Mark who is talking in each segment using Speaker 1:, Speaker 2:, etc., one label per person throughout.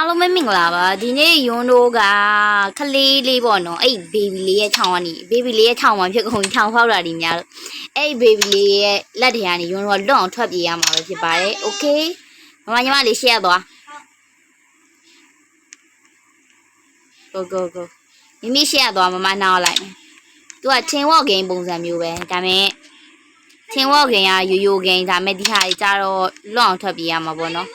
Speaker 1: အားလုံးပဲမင်္ဂလာပါဒီနေ့ယွန်းတို့ကခလေးလေးပေါ့နော်အဲ့ဘေဘီလေးရဲ့ခြောင်ကနေဘေဘီလေးရဲ့ခြောင်မှာဖြစ်ကုန်ခြောင်ဖောက်တာဒီများလို့အဲ့ဘေဘီလေးရဲ့လက်ထဲကနေယွန်းတို့ကလွတ်အောင်ထွက်ပြေးရမှာပဲဖြစ်ပါတယ်โอเคမမညီမလေးရှေ့ရသွား go go go မိမိရှေ့ရသွားမမနောက်လိုက်မယ်သူကချင်းဝေါ့ဂိမ်းပုံစံမျိုးပဲဒါပေမဲ့ချင်းဝေါ့ဂိမ်းကရိုးရိုးဂိမ်းဒါပေမဲ့ဒီဟာကြီးကြတော့လွတ်အောင်ထွက်ပြေးရမှာပေါ့နော်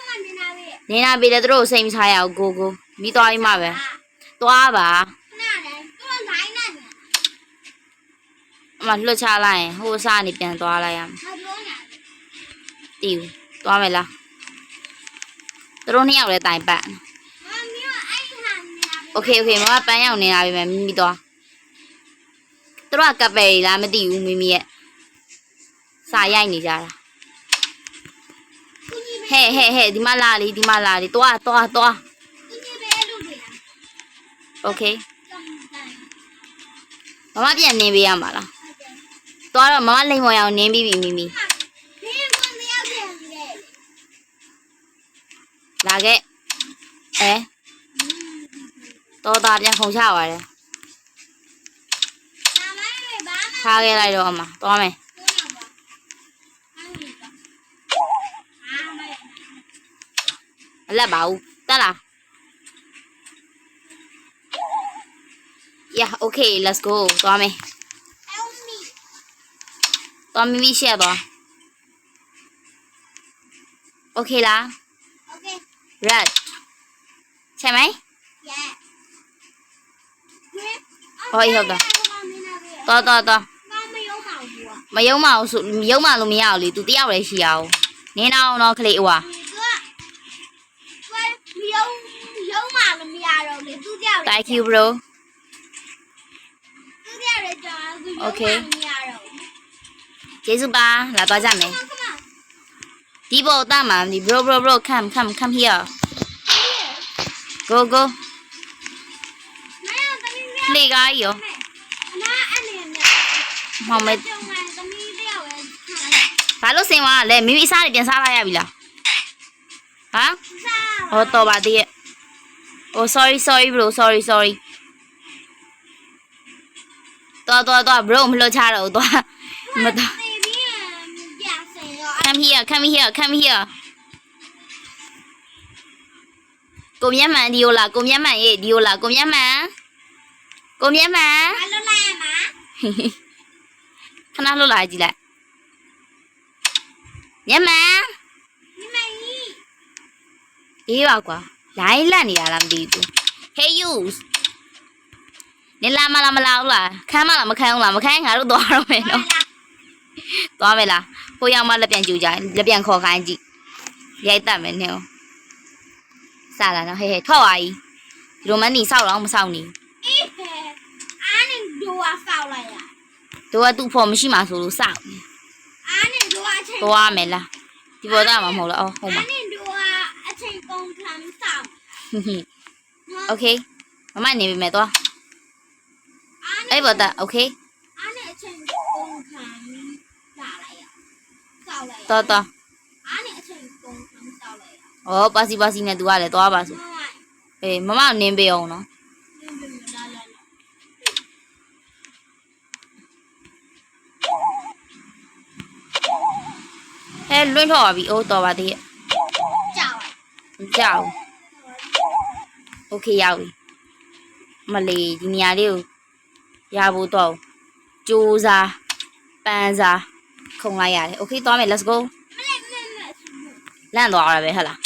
Speaker 1: နေနာပေးတယ်သူတို့ကိုစိတ်မစားရအောင်ကိုကိုမိသွားပြီးမှပဲသွားပါအမလွတ်ချလိုက်ရင်ဟိုစားနေပြန်သွားလိုက်ရမယ်တီးဘူးသွားမယ်လားသူတို့နှစ်ယောက်လည်းတိုင်ပတ်โอเคโอเคမမပန်းရောက်နေတာပဲမိမိသွားသူတို့ကကပ်ပယ်ကြီးလားမသိဘူးမိမိရဲ့စာရိုက်နေကြတာ ဟဲ့ဟဲ့ဟဲ့ဒီမလာလीဒီမလာလीသွားသွားသွားโอเคမမပြန်နင်းပေးရမှာလားသွားတော့မမလိမ်မော်ရအောင်နင်းပြီးပြီမိမိလာခဲ့အဲတော်သားပြန်ခုံချပါတယ်ထားခဲ့လိုက်တော့အမသွားမယ် မလက်ပါဘူးတက်လား yeah okay let's go သွားမယ်သွားမိမိရှက်သွား okay လား okay red ချက်မိုင်း yeah ôi không rồi to to to mà giống màu giống màu luôn mèo thì tụi tiêu đấy chiều nên nào nó kệ quá thank you bro ကျေးဇူးပါလာသွားကြမယ်ဒီဘောတမ်းမှာဒီ bro bro bro come come come here go go လေကားကြီးရောမောင်မဲဘာလို့စင်သွားလဲမိမိစားနေပြန်စားလိုက်ရပြီလားဟမ်ဟောတော်ပါသေးရဲ့ oh sorry sorry bro sorry sorry တော်တော်တော် bro မလွတ်ချတော့ဘူးသွားမတော် come here come here come here ကိုမြတ်မှန်ဒီယိုလာကိုမြတ်မှန်ရေးဒီယိုလာကိုမြတ်မှန်ကိုမြတ်မှန်ခဏလွတ်လာကြည့်လိုက်မြတ်မှန်အေးပါကွာ လိုင်းလက်နေရလားမသိဘူး hey you နေလာမလားမလာဘူးလားခမ်းမလားမခမ်းဘူးလားမခမ်းရင်ငါတို့သွားတော့မယ်နော်သွားမယ်လားဟိုရောက်မှလက်ပြန်ကြူကြလက်ပြန်ခေါ်ခိုင်းကြည့်ရိုက်တတ်မယ်နေစလာတော့ဟဲ့ဟဲ့ထွက်သွားကြီးဒီလိုမနေစောက်တော့မစောက်နေတို့ကသူ့ဖော်မရှိမှဆိုလို့စောက်နေသွားမယ်လားဒီပေါ်သားမှာမဟုတ်လားအော်ဟုတ်မှာ
Speaker 2: အချိန်
Speaker 1: 你打哼哼，OK，妈妈你买多，哎不得，OK，俺那成
Speaker 2: 功看咋来呀？咋来呀？多多，俺那成功看咋来
Speaker 1: 呀？哦，
Speaker 2: 巴西巴西那多来多巴西，哎，妈妈
Speaker 1: 你别用了。哎，轮到我比欧多吧的。
Speaker 2: မကြောက်
Speaker 1: โอเคရောက်ပြီမလေးဒီနေရာလေးကိုရဖို့တော့စူးစားပန်းစားခုံလိုက်ရတယ်โอเคသွားမယ် let's go
Speaker 2: မလေးမလေးမလေး
Speaker 1: လန့်သွားရပဲဟဟလား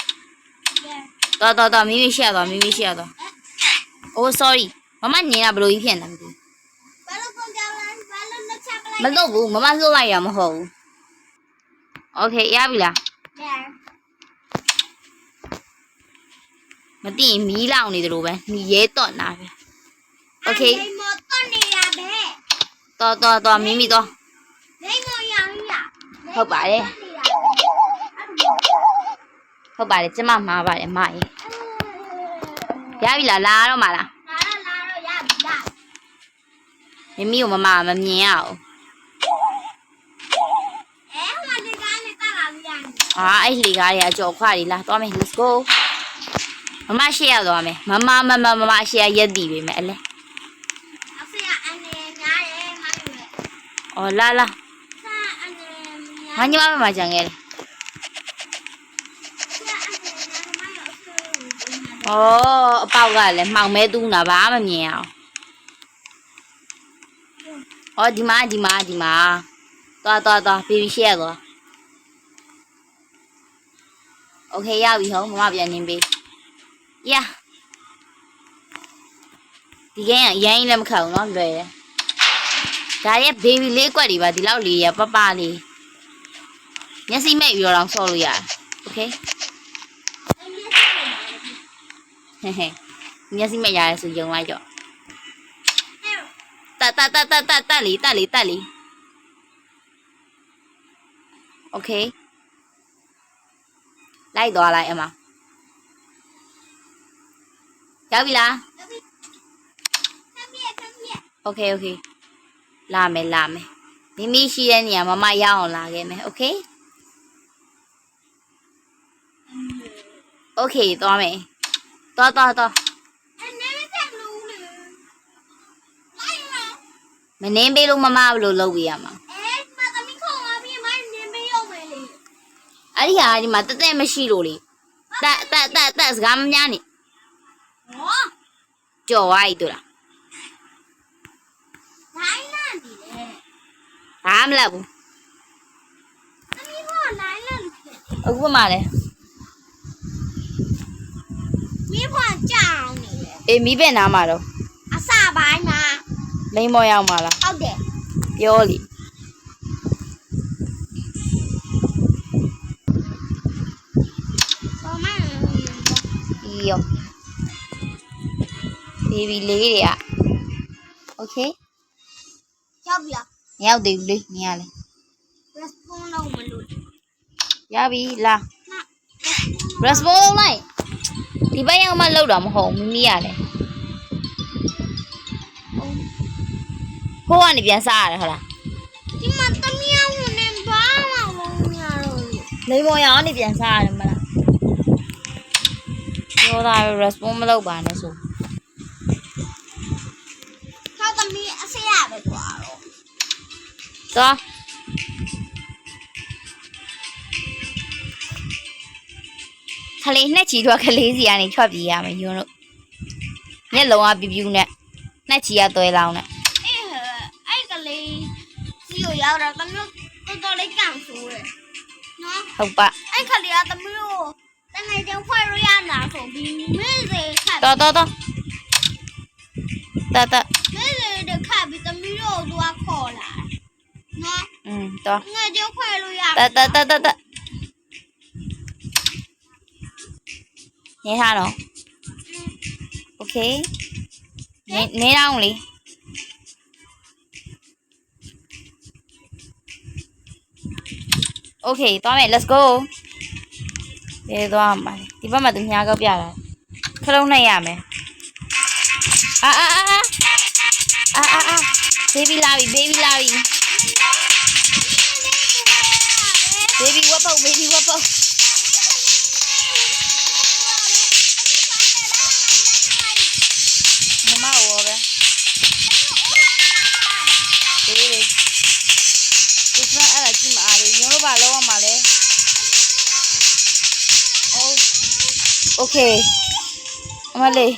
Speaker 1: တော်တော်တော်မိမိရှက်သွားမိမိရှက်သွားအိုး sorry မမညင်တာဘလို့ကြီးဖြစ်နေတာမသိဘူး
Speaker 2: ဘာလို့ကုန်ကြောင်လဲဘာလို့လက်ချပလိုက်
Speaker 1: မလုပ်ဘူးမမလှုပ်လိုက်ရမဟုတ်ဘူးโอเคရပြီလား
Speaker 2: လဲ
Speaker 1: မသိရင်မီးလောင်နေတယ်လို့ပဲမီးရဲတော့နာပဲโอเค
Speaker 2: လိမ္မောတော့နေရပဲ
Speaker 1: တော်တော်တော်မိမိတော့
Speaker 2: လိမ္မောရောင်ရ
Speaker 1: ဟုတ်ပါတယ်ဟုတ်ပါတယ်ကျမမှားပါတယ်မရေရပြီလားလာတော့မလား
Speaker 2: လာတော့လာတော့ရပြီလား
Speaker 1: မိမိကိုမမမမြင်ရအောင်
Speaker 2: အဲဟိုမှာဒီကားနဲ့တက်လာလို့ရတယ်
Speaker 1: အာအဲ့လေကားတွေအကြော်ခွာတွေလာသွားမယ် let's go မ မမရှိရသွားမယ်မမမမမမရှိရရက်တည်ပြီမယ်အလဲ
Speaker 2: အဖေကအန်နေများတယ်မလို့လေ
Speaker 1: အော်လာလာ
Speaker 2: ဆာအန်နေများ
Speaker 1: ငါညီမမမကြံခဲ့တယ်
Speaker 2: ဆာအန်နေများမရောဆိုးဘူး
Speaker 1: ဩအပေါက်ကလည်းမှောင်မဲတူးတာဘာမှမမြင်အောင်ဩဒီမှာဒီမှာဒီမှာသွားသွားသွားဘေဘီရှက်သွားโอเคရပြီဟုတ်မမပြန်နေပေး Yeah ဒီကဲရရင်လည်းမခအောင်နော်လွယ်တယ်ဒါရဲ့ baby လေးကွက်တွေပါဒီလောက်လေးရပပလေးမျက်စိမဲ့ပြီးတော့ဆော့လို့ရတယ် okay ဟဲ့ဟဲ့မျက်စိမဲ့ရတယ်ဆိုယုံလိုက်တော့တတတတတတလေးတလေးတလေး okay လိုက်သွားလိုက်အမ ရောက်ပြီလားโอเคโอเคလာမယ်လာမယ်မိမိရှိတဲ့နေရာမမရအောင်လာခဲ့မယ်โอเคโอเคသွားမယ်သွားသွားသွား မနှင်းပေးလို့မမဘယ်လိုလုပ်ပြရမှာအဲ့ဒီဟာဒီမှာတက်တက်မရှိလို့လေတက်တက်တက်တက်စကားမများနေ ကြော်သွားပြီတို့လားဘာမလုပ်ဘူးအခုမှလည်းအေးမီးပဲနားမှာတော့
Speaker 2: အစပိုင်းမှာ
Speaker 1: မိန်မော်ရောက်မှာလား
Speaker 2: ဟုတ်တယ်
Speaker 1: ပြောလी
Speaker 2: ဘာမှ
Speaker 1: ဒီရော baby လေးတွေက okay
Speaker 2: ရောက်ပြီလား
Speaker 1: မရောက်သေးဘူးလေနေရလေ
Speaker 2: response တော့မလို့
Speaker 1: ရပြီလား response လုံးလိုက်ဒီဘက်ရောက်မှလောက်တာမဟုတ်ဘူးမိမိရတယ်ဟိုကနေပြန်စားရတယ်ဟုတ်လား
Speaker 2: ဒီမှာတမီးအောင်နဲ့ဘာမှမလုပ်ရတော့
Speaker 1: လေမော်ရအောင်နေပြန်စားရတယ်မလားပြောတာ response မလုပ်ပါနဲ့ဆို
Speaker 2: သမီးအဆေးရပဲကွာတော့
Speaker 1: သွားခလေးနှက်ချီတော့ခလေးစီကနေထွက်ပြေးရမယ်ယွန်းတို့မျက်လုံးကပြူးပြူးနဲ့နှက်ချီကသွဲလောင်းနဲ့
Speaker 2: အေးအဲ့ကလေးစီကိုရောက်တော့တမျိုးတော်တော်လေးကန်ဆိုးတယ်နော်
Speaker 1: ဟုတ်ပါ
Speaker 2: အဲ့ခလေးကတမျိုးတငယ်ချင်းဖွဲ့လို့ရနာဆိုပြီးမေးစေခတ်
Speaker 1: တော်တော်တော် တတ်တတ်
Speaker 2: မေးစေတခတ်ပြီးတမျိုးတို့သူကခေါ်လာနော်
Speaker 1: อืมတော်
Speaker 2: ငါချင်းဖွဲ့လို့ရ
Speaker 1: တတ်တတ်တတ်တတ်တတ်နေထားတော့โอเคနေနေတော့လေโอเคသွားမယ် let's go ဘယ်သွားမှာလဲဒီဘက်မှာသူညာကောက်ပြလာခလုံးနဲ့ရမယ် အာအာအာအာအာအာ baby လာပြီ baby လာပြီ baby ဝတ်ပုတ် baby ဝတ်ပုတ်မမဝေါ်ပဲဒီလေဒီစမအဲ့ဒါကြည့်မအားလေညတို့ဘာလောက်ရမှာလဲအိုးโอเคအမလေး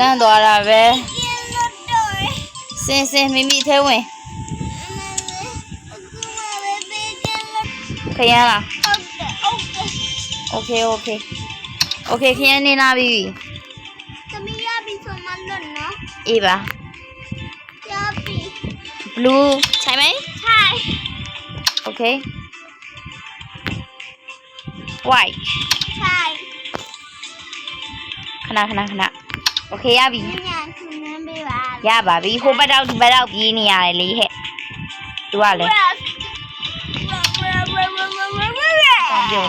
Speaker 1: လမ်းသွားတာပဲစင်စင်မိမိထဲဝင်ခရမ်းလားโอเคโอเคโอเคခရမ်းနေလာပြီအေးပါ blue ใช่ไหม โอเค white ခဏခဏခဏ โอเคရပြီရပါပြီဟိုဘက်တော့ဒီဘက်တော့ပြေးနေရတယ်လေဟဲ့သူကလည်းကောင်းပြော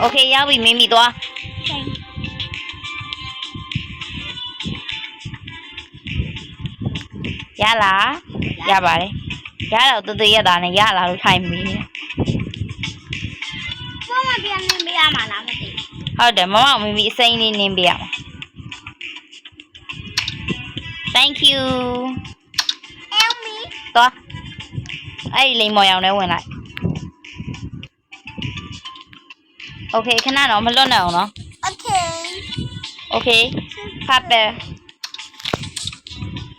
Speaker 1: โอเคရောက်ပြီမိမိသွားရလားရပါတယ်ရတော့တူတူရတာနဲ့ရလာလို့ထိုင်မီးနေ
Speaker 2: ဘာမှပြန်နေမရမှာလားမသိ
Speaker 1: ဟ ဟုတ်တယ်မမမမီအစိမ်းလေးနင်းပေးရမှာ အဲ့ဒီလိမ်မော်ရောင်နဲ့ဝင်လိုက် Okay ခဏတော့မလွတ်နိုင်အောင်နော်
Speaker 2: okay
Speaker 1: Okay ဖတ်ပဲ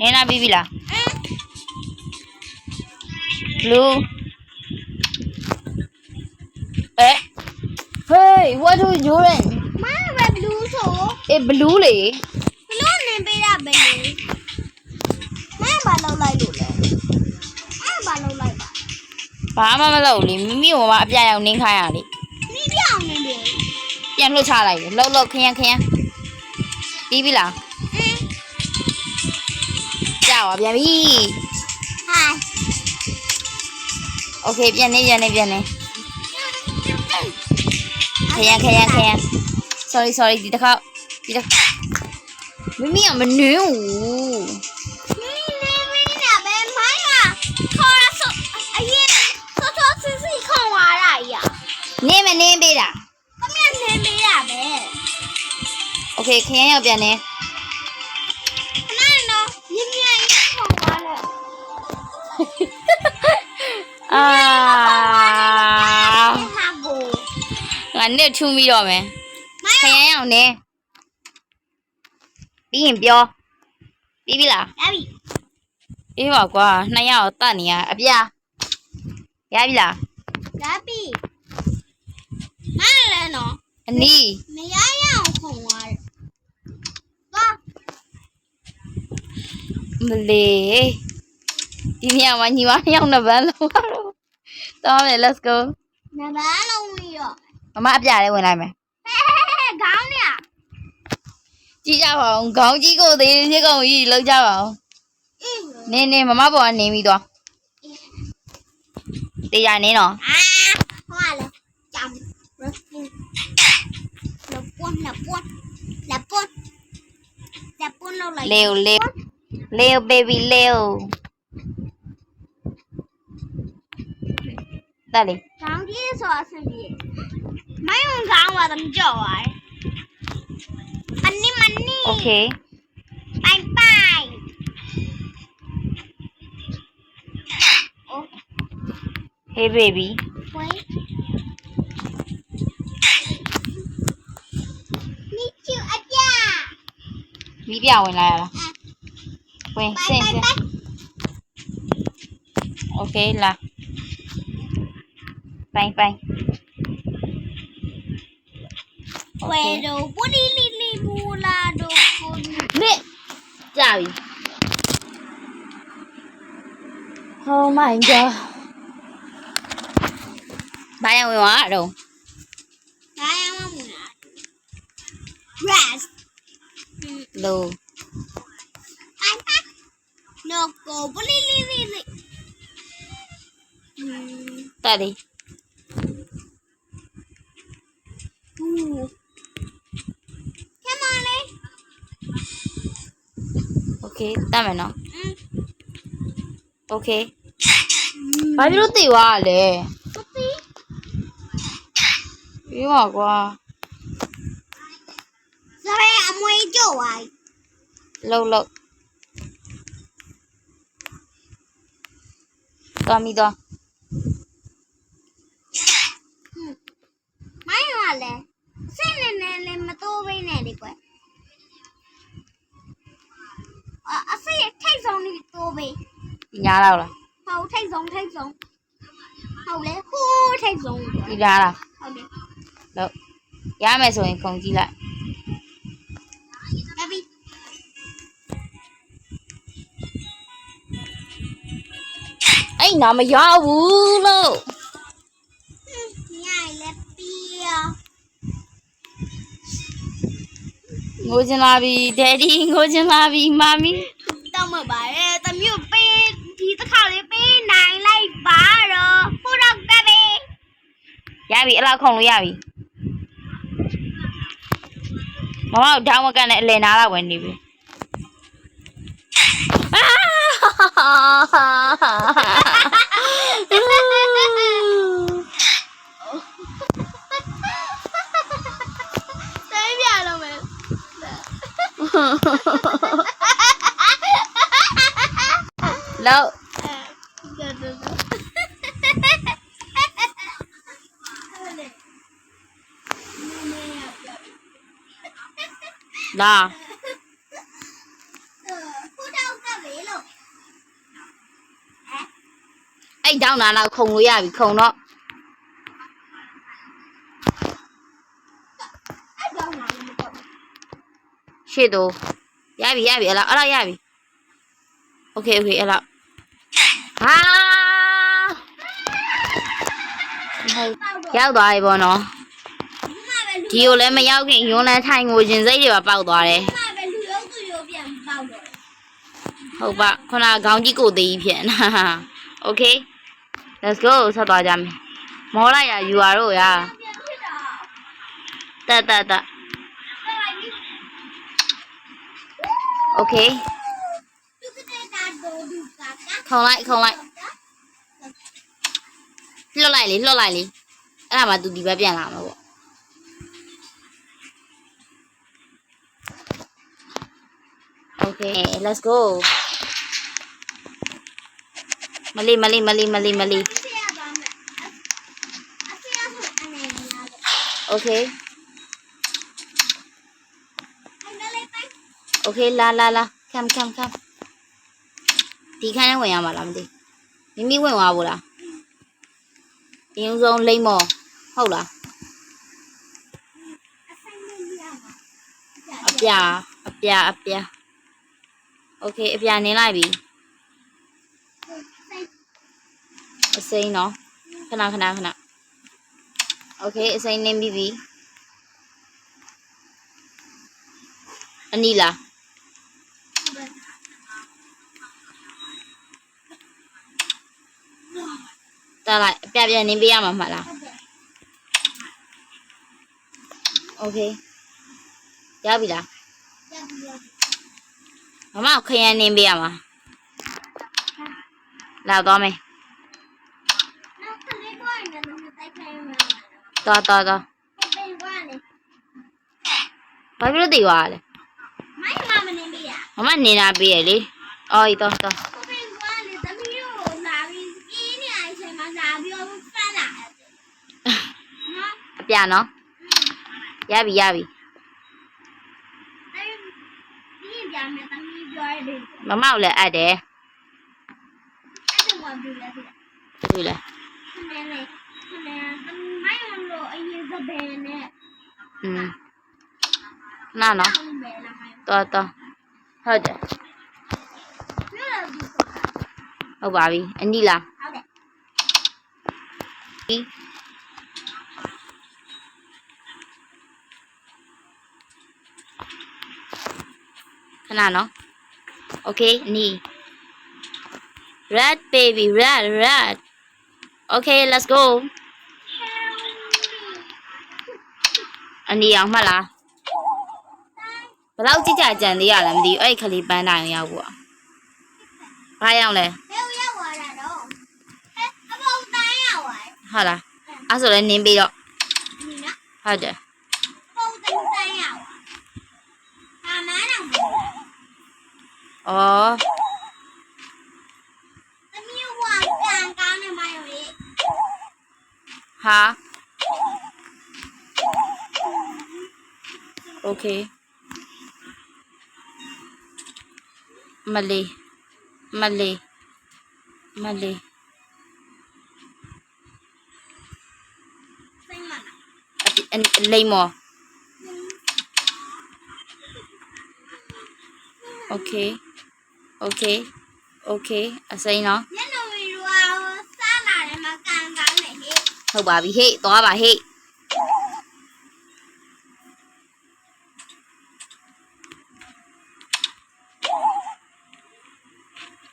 Speaker 1: နင်းနာပြီးပြီလား Blue အဲ Hey what are you doing
Speaker 2: မမပဲ blue ဆို
Speaker 1: အေး blue လေ
Speaker 2: ဘလို့ ဘာ
Speaker 1: မှမလုပ်ဘူးလေမိမိကမှအပြရောင်နင်းခိုင်းရလေ
Speaker 2: နီးပြောင်းနေတယ်
Speaker 1: ပြန်လှုပ်ချလိုက်တယ်လှုပ်လှုပ်ခရမ်းခရမ်းပြီးပြီလား
Speaker 2: အင်း
Speaker 1: ကြာပါပြန်ပြီ
Speaker 2: ဟိုင်
Speaker 1: Okay ပြန်နေပြန်နေပြန်နေခရမ်းခရမ်းခရမ်း sorry sorry ဒီတစ်ခါဒီတစ်ခါမိမိကမနင်းဘူး
Speaker 2: နီးနေမင်းနာပဲမိုင်းကခေါ်ရဆိုအရင် ဆောဆောစစ်စစ်ခေါ်လာတာရ
Speaker 1: နင်းမနင်းပေးတာ
Speaker 2: အမေနေပေးတာပဲ
Speaker 1: Okay ခရမ်းရောက်ပြန်နေ
Speaker 2: ခဏနော်ရင်းရင်းခေါ်လာတယ်
Speaker 1: အာ
Speaker 2: ဟာကို
Speaker 1: ငါနဲ့ထူးပြီးတော့မယ်
Speaker 2: မိုင်း
Speaker 1: ခရမ်းရောက်နေပြီးရင်ပြောပြီးပြီလား
Speaker 2: ရပြီ
Speaker 1: အေးပါကွာနှစ်ယောက်တတ်နေရအပြာ ရပြီလား
Speaker 2: ရပြီမိုင်းလည်းနော်
Speaker 1: အနီး
Speaker 2: မရရအောင်ခေါ်လာတယ်သွား
Speaker 1: မလေးဒီနေရာမှာညီမနှစ်ယောက်နှစ်ပန်းလုံးတော့တော့မယ် let's go
Speaker 2: နဘာလုံးပြီးတော့
Speaker 1: မမအပြလေးဝင်လိုက်မယ်
Speaker 2: ဟဲဟဲဟဲခေါင်းเนี่ย
Speaker 1: ကြည့်ကြပါဦးခေါင်းကြီးကိုသေးသေးချင်းကောင်ကြီးလောက်ကြပါဦး
Speaker 2: အင်း
Speaker 1: နင်းနင်းမမပေါ်ကနေပြီး ตียานี้เนาะ
Speaker 2: เพราะว่าอะไรจำรถกินรถป้วนรถป้ว
Speaker 1: นรถป้วนรถป้วน
Speaker 2: เราเลยเร็วเร็วเร็วเบบี้เร็วได้เล
Speaker 1: ย
Speaker 2: ทางที่สอ
Speaker 1: ดสิ
Speaker 2: ไม่ต้องทางว่าำเจ้
Speaker 1: จ่อยอันนี่มัน
Speaker 2: นี่โอ
Speaker 1: เค
Speaker 2: ไปไป
Speaker 1: Hey baby. What? Meet you again.
Speaker 2: Video này là Quên xem xem. Ok là Bang bang. Pero buli li li mula
Speaker 1: do con. Mẹ. Trời. Oh my god. ဘာရန်ဝင်သွားတော့
Speaker 2: ဘာရန်မဝင်
Speaker 1: လား
Speaker 2: grass no no go pli li li li
Speaker 1: တာ
Speaker 2: ဒီ come on le
Speaker 1: okay တတ်မယ်နော် okay ဘာဖြစ်လို့တည်သွားတာလဲ
Speaker 2: အေး
Speaker 1: ပါကွာ
Speaker 2: ဇရဲအမွေကျို့ဝိုင်း
Speaker 1: လှုပ်လှုပ်သွားမိသွား
Speaker 2: မိုင်းကလည်းစိတ်နဲ့နဲ့လည်းမတိုးဘဲနဲ့လေကွယ်အစိတ်ထိတ်ဆုံးနေတိုး
Speaker 1: ပဲညားတော့လား
Speaker 2: ဟုတ်ထိတ်ဆုံးထိတ်ဆုံးဟုတ်လေဟိုးထိတ်ဆုံး
Speaker 1: ညားလား
Speaker 2: ဟုတ်တယ်
Speaker 1: လို့ရမယ်ဆိုရင်ခုံကြည့်လိုက်
Speaker 2: ရပြီ
Speaker 1: အဲ့နာမရဘူးလို့
Speaker 2: ညိုင်လက်ပြီး
Speaker 1: ငိုချင်လာပြီဒယ်ဒီငိုချင်လာပြီမမီ
Speaker 2: တော့မပါရဲ့တမျိုးပေးဒီတစ်ခါလေးပေးနိုင်လိုက်ပါတော့ဟိုတော့ကပဲ
Speaker 1: ရပြီအလောက်ခုံလို့ရပြီ မမတို့ဓာတ်မကန်နဲ့အလည်နာလာဝင်နေပြီသိပြလုံးမ
Speaker 2: ယ်လောက်
Speaker 1: လာ
Speaker 2: ခုတော့ကပဲလို့
Speaker 1: အဲ့တောင်းတာတော့ခုံလို့ရပြီခုံတော့
Speaker 2: အဲ့တော့ငါလည်းမတော့
Speaker 1: ရှေ့တော့ရပြီရပြီအဲ့လောက်အဲ့လောက်ရပြီโอเคโอเคအဲ့လောက်ဟာဟုတ်ရောက်သွားပြီပေါ့နော်
Speaker 2: မပဲလူ
Speaker 1: ဒီကိုလည်းမရောက်ခင်ယွန်းလန်းထိုင်ငိုခြင်းစိတ်တွေပါပေါက်သွားတယ်
Speaker 2: မပဲလူရုပ်သူရုပ်ပြန်ပေါက်တော့
Speaker 1: ဟုတ်ပါခုနကခေါင်းကြီးကိုသေးကြီးဖြစ်နေတာ Okay let's go ဆက်သွားကြမယ်မောလိုက်ရယူရတော့ရ
Speaker 2: ပြန်ဖြစ်တော့
Speaker 1: တက်တက်တက်
Speaker 2: အဲ့လိုက်ပြီ
Speaker 1: Okay
Speaker 2: သူကတဲ့တာဒိုဒူကာကာ
Speaker 1: ခုံလိုက်ခုံလိုက်လွတ်လိုက်လေလွတ်လိုက်လေအဲ့ဒါမှသူဒီဘက်ပြန်လာမှာပေါ့ Okay let's go မလေးမလေးမလေးမလေးမလေး
Speaker 2: ဆရာပါမယ်အဆရာဆိုအနေနဲ့လား
Speaker 1: Okay
Speaker 2: အဲ့ဒါလေးပိုက်
Speaker 1: Okay လာလာလာ come come come ဒီခန်းထဲဝင်ရမှာလားမသိမိမိဝင်သွားဘူးလားအရင်ဆုံးလိမ့်မော်ဟုတ်လား
Speaker 2: အဆိုင်လေးရမှာ
Speaker 1: အပြာအပြာ အပြာ Okay အပြာနင်းလိုက်ပြီ
Speaker 2: ဆိုင်
Speaker 1: အစိမ်းနော်ခဏခဏခဏ Okay အစိမ်းနင်းပြီးပြီအနီလား
Speaker 2: ဟုတ်တယ်
Speaker 1: တားလိုက်အပြာပြာနင်းပေးရမှာမှတ်လား
Speaker 2: ဟုတ်တယ်
Speaker 1: Okay ရပြီလား
Speaker 2: ရပြီရပြီ
Speaker 1: မမကိုခရမ်းနင်းပေးရမှာလာသွားမယ်
Speaker 2: နောက်ကလေးကိုရင်လည်းတိုက်ခိုင်းမှာ
Speaker 1: သွားသွားသွား
Speaker 2: ဟုတ်တယ်ကွာလေ
Speaker 1: ဘာဖြစ်လို့တည်သွားလဲ
Speaker 2: မိုင်းမမနေမိရ
Speaker 1: မမနေတာပေးရလေအော်ဤသွားသွား
Speaker 2: ဟုတ်တယ်ကွာလေသမီးတို့လာပြီးအင်းနေအချိန်မှာလာပြီးတော့ဖတ်လာတယ်နော်
Speaker 1: အပြာနော်ရပြီရပြီ
Speaker 2: အဲ့ဒီပြန်မယ်သမီးပြောရတယ်
Speaker 1: မမကိုလည်းအပ်တယ်
Speaker 2: အဲ့ဒါကဘူးလေဒီ
Speaker 1: တွေ့လဲ
Speaker 2: ခဏလေးခဏသမီးမိုင်းလို့အရင်ကဘယ်နဲ့
Speaker 1: อืมနာနော်
Speaker 2: ဘယ်လာမိုင်း
Speaker 1: သွားသွားဟုတ်တယ်
Speaker 2: ပြောရဘူး
Speaker 1: ဟုတ်ပါပြီအနီလား
Speaker 2: ဟုတ်တယ်
Speaker 1: ဒီခဏနော် Okay အနီ red baby red red Okay let's go အနီအောင်မှတ်လားဘယ်လောက်ကြည့်ကြကြံသေးရလဲမသိဘူးအဲ့ဒီခလေးပန်းတိုင်းရောက်ဘူးอ่ะဘာရောက်လဲ
Speaker 2: ဘယ်ရောက်သွားတာတော့ဟဲ့အပေါင်းတိုင်းရောက်သွား
Speaker 1: ဟုတ်လားအဲ့ဆိုလည်းနင်းပြီးတော့
Speaker 2: ဒီနော်
Speaker 1: ဟုတ်တယ်
Speaker 2: ပုံတိုင်းတိုင်းရောက်အာမန်းအောင်
Speaker 1: ဩ
Speaker 2: သမီးဝါကန်ကောင်းနေ
Speaker 1: ok okay à xây nó thôi bà bị hệ toa bà hệ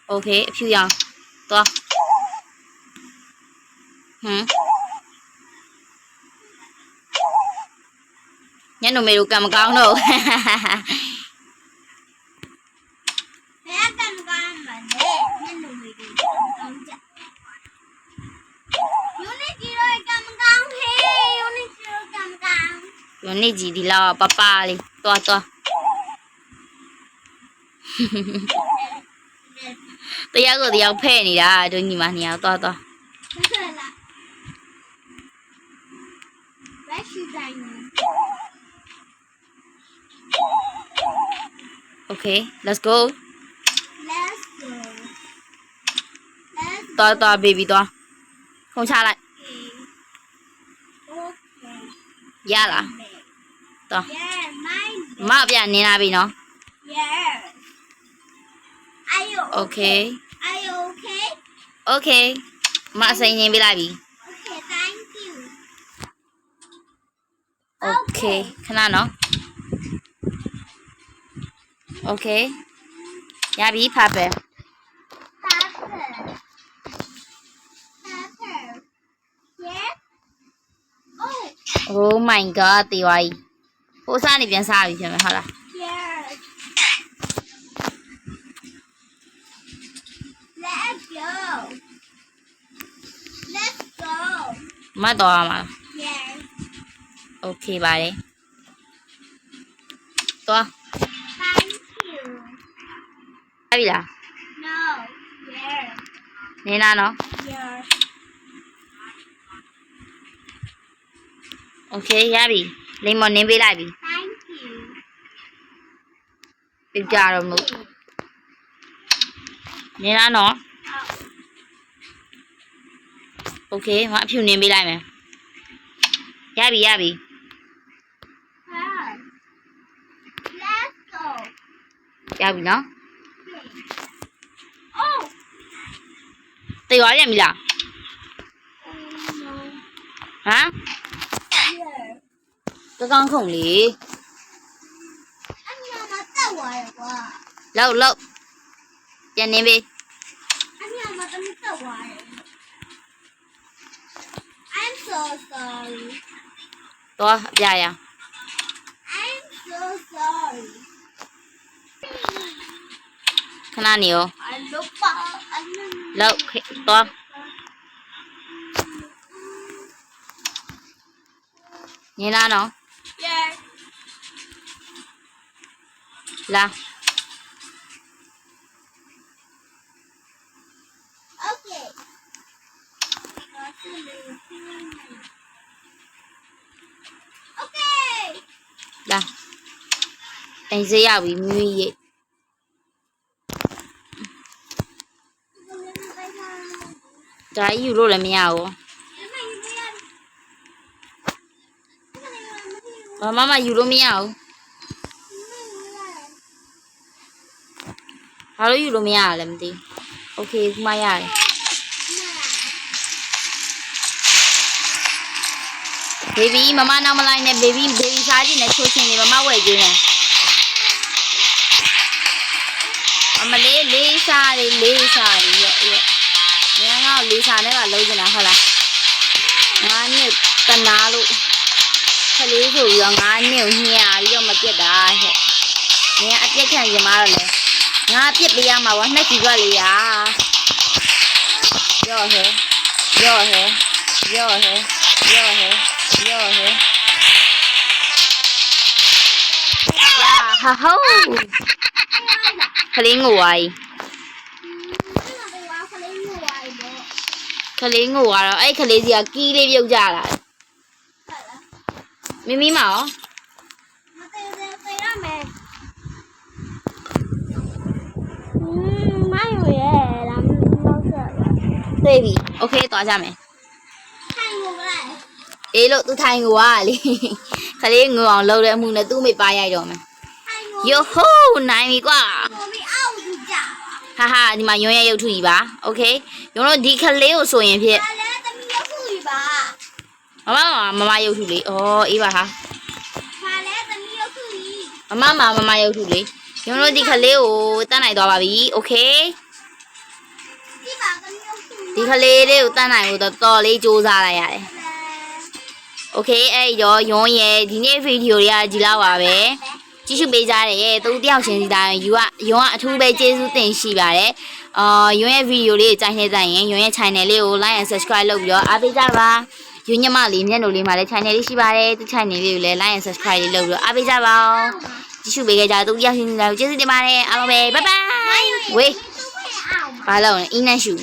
Speaker 1: ok phiêu dòng
Speaker 2: toa hả? Nhắn đồ mày đủ cầm con đâu. ကြ
Speaker 1: ည့်
Speaker 2: ရကံကောင်းယနေ့ကြီး
Speaker 1: ဒီလောက်ပပလေးသွားသွားတရားကိုတရားဖဲ့နေတာတို့ညီမနှစ်ယောက်သွားသွား
Speaker 2: လာလက်ရှိတိုင်း
Speaker 1: Okay let's go
Speaker 2: let's go let's
Speaker 1: သွားသွား baby သွားခုံချလိုက်
Speaker 2: okay
Speaker 1: ရလားသွား
Speaker 2: yeah mine
Speaker 1: မအပြနင်းလာပြီနော်
Speaker 2: yeah are you
Speaker 1: Okay
Speaker 2: are you okay
Speaker 1: Okay မအစိမ်းငင်းပေးလိုက်ပြီ
Speaker 2: okay thank you
Speaker 1: Okay ခဏနော် Okay ရပြီဖတ်ပဲ
Speaker 2: Pepper. Pepper. Yeah. Oh,
Speaker 1: Oh my god တေး သွားပြီဟိုစားနေပြန်စားပြီဖြစ်မယ်ဟုတ်လား
Speaker 2: yeah. Let's go. Let's go.
Speaker 1: မတ်တော်ရမှာလား
Speaker 2: Yeah.
Speaker 1: Okay ပါတယ်သွား
Speaker 2: Thank you.
Speaker 1: ရပြီလား
Speaker 2: No. Yeah.
Speaker 1: နင်းလာနော်
Speaker 2: Yeah.
Speaker 1: Okay ရပြီလိမ္မော်နင်းပေးလိုက်ပြီ
Speaker 2: Thank you.
Speaker 1: ပြကြတော့မဟုတ်နင်းလာနော်
Speaker 2: Oh.
Speaker 1: Okay မအဖြူနင်းပေး တကောင်းခုံလေ
Speaker 2: အမြမတက်သွားရကွာ
Speaker 1: လောက်လောက်ပြန်နင်းပေး
Speaker 2: အမြမတမတက်သွားရ I'm so sorry
Speaker 1: သွားအပြရ
Speaker 2: I'm so sorry
Speaker 1: ခဏနေရော
Speaker 2: I look back I know Yay.
Speaker 1: La.
Speaker 2: Okay. Okay.
Speaker 1: La. တိုင်စရပြီမြွေးရိတ်ဒါကြီးယူလို့လည်းမရဘူး ဘာမှမယူလို့မရဘူးဘာလို့ယူလို့မရရလဲမသိโอเคခုမှရတယ်ဘေဘီမမနောက်မလိုက်နဲ့ဘေဘီဘေဘီစားခြင်းနဲ့ချိုးချင်းနေမမဝယ်ကြည့်နေအမလေးလေးစားလေးလေးစားလေးရော့ရော့ညငါ့ကိုလေးစားနဲ့ပါလုံးချင်တာဟုတ်လားငါနှစ်တနာလို့ ခလေးဆိုပြီးတော့ငါနှစ်ကိုညှာပြီးတော့မပြစ်တာဟဲ့နင်ကအပြစ်ခံရင်မတော့လေငါအပြစ်ပေးရမှာဝါနှစ်ကြီးကလေးရာရော့ဟဲ့ရော့ဟဲ့ရော့ဟဲ့ရော့ဟဲ့ရော့ဟဲ့ယာဟာဟိုခလေးငိုဝိုင်းခလေးငိုကတော့အဲ့ခလေးစီကကီးလေးပြုတ်ကြတာ မိမိမရောသိပြီโอเคသွားကြမယ်အေးလို့သူထိုင်ငိုอ่ะလေခလေးငိုအောင်လုပ်တဲ့အမှုနဲ့သူ့မိပါရိုက်တော့မယ်ယိုဟိုးနိုင်ပြီကွာဟာဟာဒီမှာရုံးရရုပ်ထုကြီးပါโอเคရုံးတို့ဒီခလေးကိုဆိုရင်ဖြစ် မမမမရုပ်ထုလေးဩအေးပါဟာမမမမမရုပ်ထုလေးရုံးတို့ဒီခလေးကိုတတ်နိုင်သွားပါပြီโอเคဒီခလေးလေးကိုတတ်နိုင်ဖို့တော့တော်လေးစူးစမ်းလိုက်ရတယ်โอเคအဲ့တော့ရုံးရဲ့ဒီနေ့ဗီဒီယိုတွေကဒီလောက်ပါပဲကြည့်ရှုပေးကြတဲ့သူတယောက်ချင်းစီတိုင်းယူကရုံးကအထူးပဲကျေးဇူးတင်ရှိပါတယ်အာရုံးရဲ့ဗီဒီယိုလေးကိုကြိုက်နေတဲ့ရင်ရုံးရဲ့ channel လေးကို like and subscribe လုပ်ပြီးတော့အားပေးကြပါ ယူညမလေးမျက်နှာလေးမှာလည်း channel လေးရှိပါတယ်သူ channel လေးကိုလည်း like and subscribe လေးလုပ်ပြီးတော့အားပေးကြပါအောင်ကြည့်ရှုပေးကြကြသူရောက်ရှင်လာကိုကျေးဇူးတင်ပါတယ်အားလုံးပဲ bye bye ဝေးဘာလို့လဲအင်းနဲ့ရှူ